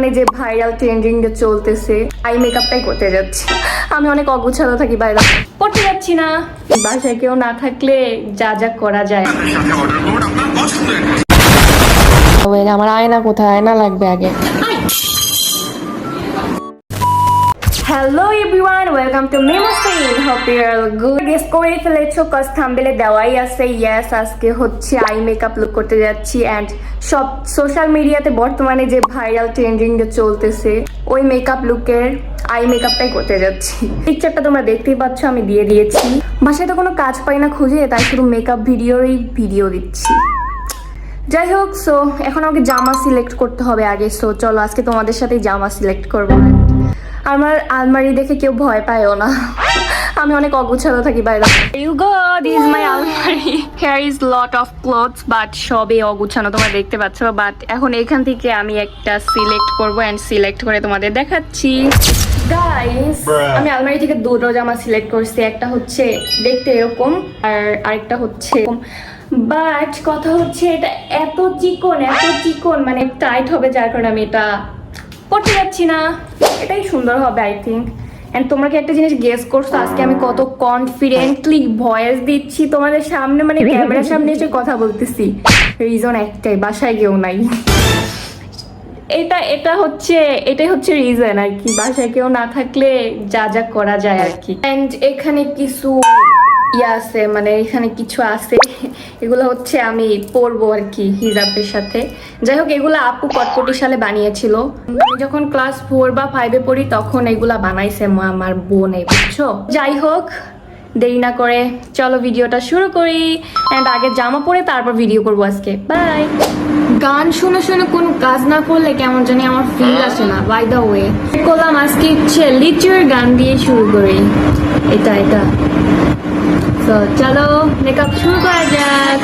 মানে যে viral trending যে চলতেছে আই মেকআপটাই করতে যাচ্ছি। আমি অনেক অগুছালো থাকি বাইরে করতে যাচ্ছি না। বাসায় কেউ না থাকলে যা যা করা যায়। আমার আয়না কোথায়? আয়না লাগবে আগে। Hello everyone welcome to memo scene hope you are good guess ফেলেছো কজ থাম্বেলে দেওয়াই আছে। ইয়েস আজকে হচ্ছে আই মেকআপ লুক করতে যাচ্ছি অ্যান্ড সব সোশ্যাল মিডিয়াতে বর্তমানে যে ভাইরাল ট্রেন্ডিং যে চলতেছে, ওই মেকআপ লুকের আই মেকআপটাই করতে যাচ্ছি। পিকচারটা তোমরা দেখতেই পাচ্ছ, আমি দিয়ে দিয়েছি। বাসায় তো কোনো কাজ পাই না খুঁজে, তাই শুধু মেকআপ ভিডিওরই ভিডিও দিচ্ছি। যাই হোক সো এখন আমাকে জামা সিলেক্ট করতে হবে আগে। সো চলো আজকে তোমাদের সাথে জামা সিলেক্ট করব। আমার আলমারি দেখে কেউ ভয় পায়ও না। আমি অনেক অগুছালো থাকি বাইরে ইউ গো দিস মাই আলমারি। Here is lot of clothes but সবই অগুছানো তোমরা দেখতে পাচ্ছ। বাট এখন এখান থেকে আমি একটা সিলেক্ট করব অ্যান্ড সিলেক্ট করে তোমাদের দেখাচ্ছি। গাইস আমি আলমারি থেকে দুটো জামা সিলেক্ট করছি একটা হচ্ছে দেখতে এরকম আর আরেকটা হচ্ছে বাট কথা হচ্ছে এটা এত চিকন এত চিকন মানে টাইট হবে যার কারণে আমি এটা করতে যাচ্ছি না। এটাই সুন্দর হবে আই থিঙ্ক এন্ড তোমরা কি একটা জিনিস গেস করছ? আজকে আমি কত কনফিডেন্টলি ভয়েস দিচ্ছি তোমাদের সামনে? মানে ক্যামেরার সামনে এসে কথা বলতেছি। রিজন একটাই, বাসায় কেউ নাই। এটা এটা হচ্ছে, এটাই হচ্ছে রিজন আর কি। বাসায় কেউ না থাকলে যা যা করা যায় আর কি। এন্ড এখানে কিছু ইয়ে আছে মানে এখানে কিছু আছে। এগুলো হচ্ছে আমি পরবো আর কি হিজাবের সাথে। যাই হোক, এগুলো আপু কটকটি সালে বানিয়েছিল। আমি যখন ক্লাস ফোর বা ফাইভে পড়ি, তখন এগুলা বানাইছে আমার বোন এই, বুঝছ? যাই হোক, দেরি না করে চলো ভিডিওটা শুরু করি। অ্যান্ড আগে জামা পরে তারপর ভিডিও করব আজকে। বাই গান শুনে শুনে কোনো কাজ না করলে কেমন জানি আমার ফিল আসে না বাই দ্য ওয়ে করলাম আজকে হচ্ছে লিচুর গান দিয়ে শুরু করি। এটা এটা। তো চলো মেকআপ শুরু করা যাক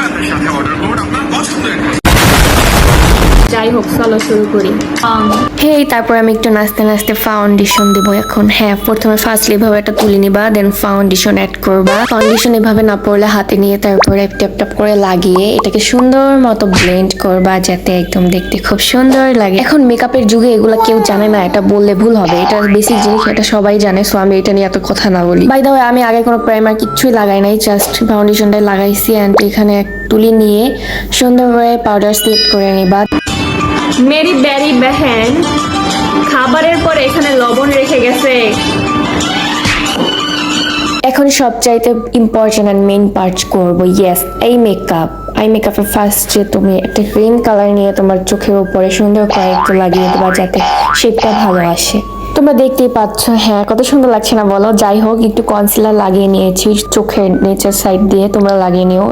যাই হোক, চলো শুরু করি। হেই তারপর আমি একটু নাচতে নাচতে ফাউন্ডেশন দেবো এখন। হ্যাঁ প্রথমে ফার্স্টলি এভাবে একটা তুলে নিবা দেন ফাউন্ডেশন অ্যাড করবা। ফাউন্ডেশন এভাবে না পড়লে হাতে নিয়ে তারপরে ট্যাপ ট্যাপ করে লাগিয়ে এটাকে সুন্দর মতো ব্লেন্ড করবা, যাতে একদম দেখতে খুব সুন্দর লাগে। এখন মেকআপের যুগে এগুলো কেউ জানে না, এটা বললে ভুল হবে। এটা বেসিক জিনিস, এটা সবাই জানে সো আমি এটা নিয়ে এত কথা না বলি। বাই দা আমি আগে কোনো প্রাইমার কিচ্ছুই লাগাই নাই জাস্ট ফাউন্ডেশনটাই লাগাইছি অ্যান্ড এখানে এক তুলি নিয়ে সুন্দরভাবে পাউডার সিলেক্ট করে নিবা। মেরি ব্যারি বেহেন। খাবারের পর এখানে লবণ রেখে গেছে। এখন সবচাইতে ইম্পর্টেন্ট অ্যান্ড মেইন পার্ট করব ইয়েস এই মেকআপ আই মেকআপের ফার্স্ট যে তুমি একটা গ্রিন কালার নিয়ে তোমার চোখের উপরে সুন্দর করে একটু লাগিয়ে দেবা যাতে শেপটা ভালো আসে। তোমরা দেখতেই পাচ্ছ হ্যাঁ কত সুন্দর লাগছে না বলো? যাই হোক, একটু কনসিলার লাগিয়ে নিয়েছি, চোখের নেচার সাইড দিয়ে তোমরা লাগিয়ে নিও।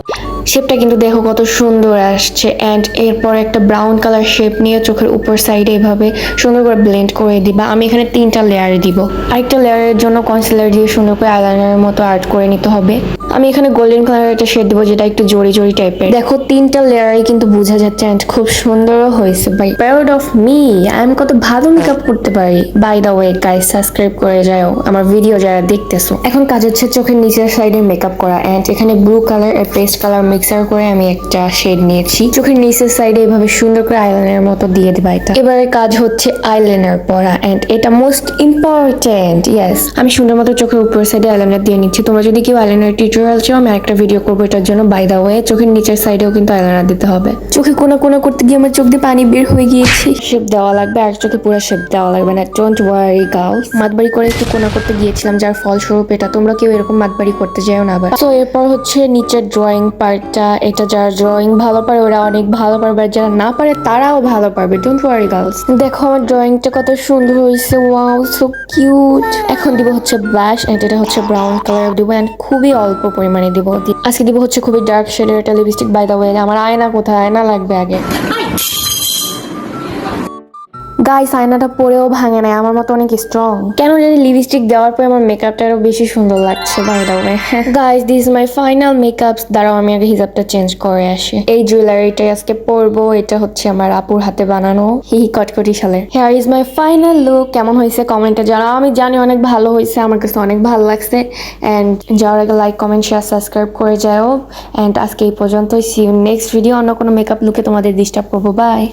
শেপটা কিন্তু দেখো কত সুন্দর আসছে অ্যান্ড এরপর একটা ব্রাউন কালার শেপ নিয়ে চোখের উপর সাইডে এভাবে সুন্দর করে ব্লেন্ড করে দিবা। আমি এখানে তিনটা লেয়ারে দিব। আরেকটা লেয়ারের জন্য কনসিলার দিয়ে সুন্দর করে আইলাইনারের মতো আর্ট করে নিতে হবে। আমি এখানে গোল্ডেন কালারের একটা শেড দিব যেটা একটু জড়ি জড়ি টাইপের দেখো, তিনটা লেয়ারে কিন্তু বোঝা যাচ্ছে অ্যান্ড খুব সুন্দরও হয়েছে বাই প্রাউড অফ মি আমি কত ভালো মেকআপ করতে পারি। By the way guys subscribe করে যাও। আমার ভিডিও যারা দেখতেছো, এখন কাজ হচ্ছে চোখের নিচের সাইডে মেকআপ করা অ্যান্ড এখানে ব্লু কালার আর পেস্ট কালার মিক্সার করে আমি একটা শেড নিয়েছি। চোখের নিচের সাইডে এভাবে সুন্দর করে আইলাইনারের মতো দিয়ে দেবা এটা। এবারে কাজ হচ্ছে আইলাইনার পরা অ্যান্ড এটা মোস্ট ইম্পর্টেন্ট ইয়েস আমি সুন্দর মতো চোখের উপর সাইডে আইলাইনার দিয়ে নিচ্ছি। তোমরা যদি কেউ আইলাইনার টিউটোরিয়াল চাও, আমি একটা ভিডিও করব এটার জন্য। বাই দা ওয়ে চোখের নিচের সাইডেও কিন্তু আইলাইনার দিতে হবে। চোখে কোনা কোনা করতে গিয়ে আমার চোখ দিয়ে পানি বের হয়ে গিয়েছে। শেপ দেওয়া লাগবে, আর চোখে পুরো শেপ দেওয়া লাগবে না। ডোন্ট ওয়ারি গার্লস মাতবাড়ি করে একটু কোনা করতে গিয়েছিলাম, যার ফলস্বরূপ এটা। তোমরা কেউ এরকম মাতবাড়ি করতে যাও না আবার তো এরপর হচ্ছে নিচের ড্রয়িং পার্টটা এটা যারা ড্রয়িং ভালো পারে, ওরা অনেক ভালো পারবে যারা না পারে, তারাও ভালো পারবে। ডোন্ট ওয়ারি গার্লস দেখো, আমার ড্রয়িংটা কত সুন্দর হয়েছে। ওয়াও সো কিউট এখন দিব হচ্ছে ব্ল্যাশ এন্ড এটা হচ্ছে ব্রাউন কালার দিব এন্ড খুবই অল্প পরিমাণে দিব। আজকে দিব হচ্ছে খুবই ডার্ক শেডের একটা লিপস্টিক বাই দা ওয়ে আমার আয়না কোথায়? আয়না লাগবে আগে। গাইস আয়নাটা পরেও ভাঙে না আমার মতো অনেক স্ট্রং কেন জানি লিপস্টিক দেওয়ার পর আমার মেকআপটা আরও বেশি সুন্দর লাগছে by the way guys this my final makeups দ্বারাও আমি আগে হিসাবটা চেঞ্জ করে আসি। এই জুয়েলারিটাই আজকে পরবো এটা হচ্ছে আমার আপুর হাতে বানানো হি হি কটকটি সালের here is my final look কেমন হয়েছে কমেন্টে জানাও। আমি জানি অনেক ভালো হয়েছে আমার কাছে অনেক ভালো লাগছে। অ্যান্ড যাওয়ার আগে লাইক কমেন্ট শেয়ার সাবস্ক্রাইব করে যাও। অ্যান্ড আজকে এই পর্যন্তই। সি ইউ নেক্সট ভিডিও অন্য কোনো মেকআপ লুকে তোমাদের ডিস্টার্ব করব। বাই